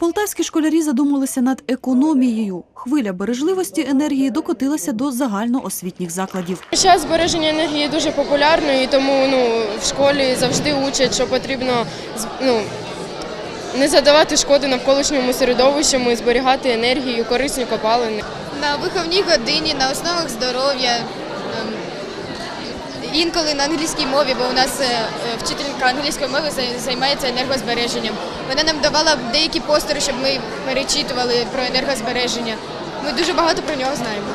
Полтавські школярі задумалися над економією. Хвиля бережливості енергії докотилася до загальноосвітніх закладів. Зараз збереження енергії дуже популярно, і тому ну, в школі завжди учать, що потрібно ну, не задавати шкоди навколишньому середовищу, і зберігати енергію, корисні копалини. На виховній годині, на основах здоров'я. Інколи на англійській мові, бо у нас е, е, вчителька англійської мови займається енергозбереженням. Вона нам давала деякі постери, щоб ми перечитували про енергозбереження. Ми дуже багато про нього знаємо.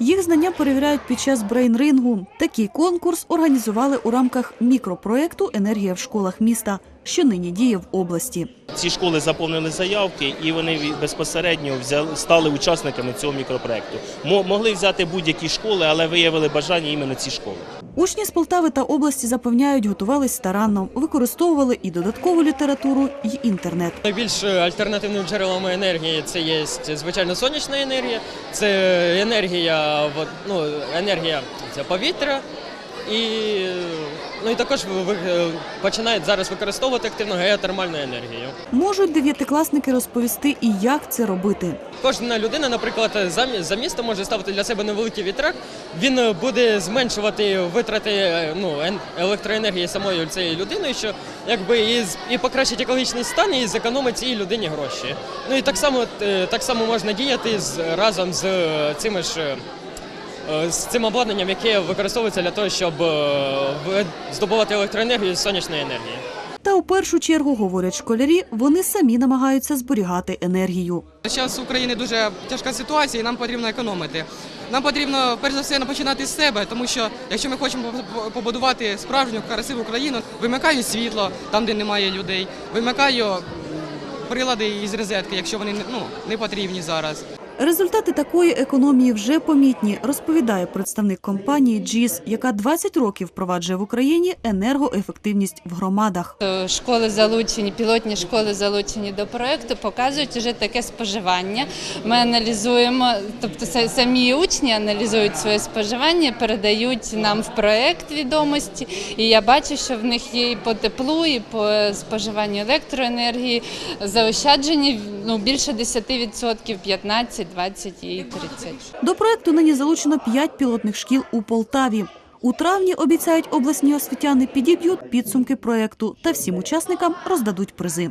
Їх знання перевіряють під час брейнрингу. Такий конкурс організували у рамках мікропроекту Енергія в школах міста, що нині діє в області. Ці школи заповнили заявки і вони безпосередньо взяли, стали учасниками цього мікропроекту. Мо- Могли взяти будь-які школи, але виявили бажання іменно ці школи. Учні з Полтави та області запевняють, готувались старанно, використовували і додаткову літературу, і інтернет. Найбільш альтернативними джерелами енергії це є звичайно сонячна енергія, це енергія, ну, енергія це повітря. І, ну, і також ви- починають зараз використовувати активно геотермальну енергію. Можуть дев'ятикласники розповісти і як це робити. Кожна людина, наприклад, за, місто може ставити для себе невеликий вітрак. Він е, буде зменшувати витрати е, ну, електроенергії самої цієї людини, що якби і, і покращить екологічний стан, і зекономить цій людині гроші. Ну і так само, е, так само можна діяти з, разом з е, цими ж. Е, З цим обладнанням, яке використовується для того, щоб е, здобувати електроенергію з сонячної енергії. Та у першу чергу, говорять школярі, вони самі намагаються зберігати енергію. Зараз в Україні дуже тяжка ситуація, і нам потрібно економити. Нам потрібно перш за все починати з себе, тому що якщо ми хочемо по- побудувати справжню красиву країну, вимикаю світло там, де немає людей, вимикаю прилади із розетки, якщо вони ну, не потрібні зараз. Результати такої економії вже помітні, розповідає представник компанії «Джіз», яка 20 років впроваджує в Україні енергоефективність в громадах. Школи залучені, пілотні школи залучені до проекту, показують вже таке споживання. Ми аналізуємо, тобто самі учні аналізують своє споживання, передають нам в проект відомості. І я бачу, що в них є і по теплу, і по споживанню електроенергії заощаджені ну, більше 10%, 15, 20 і 30. До проекту нині залучено 5 пілотних шкіл у Полтаві. У травні, обіцяють обласні освітяни, підіб'ють підсумки проекту та всім учасникам роздадуть призи.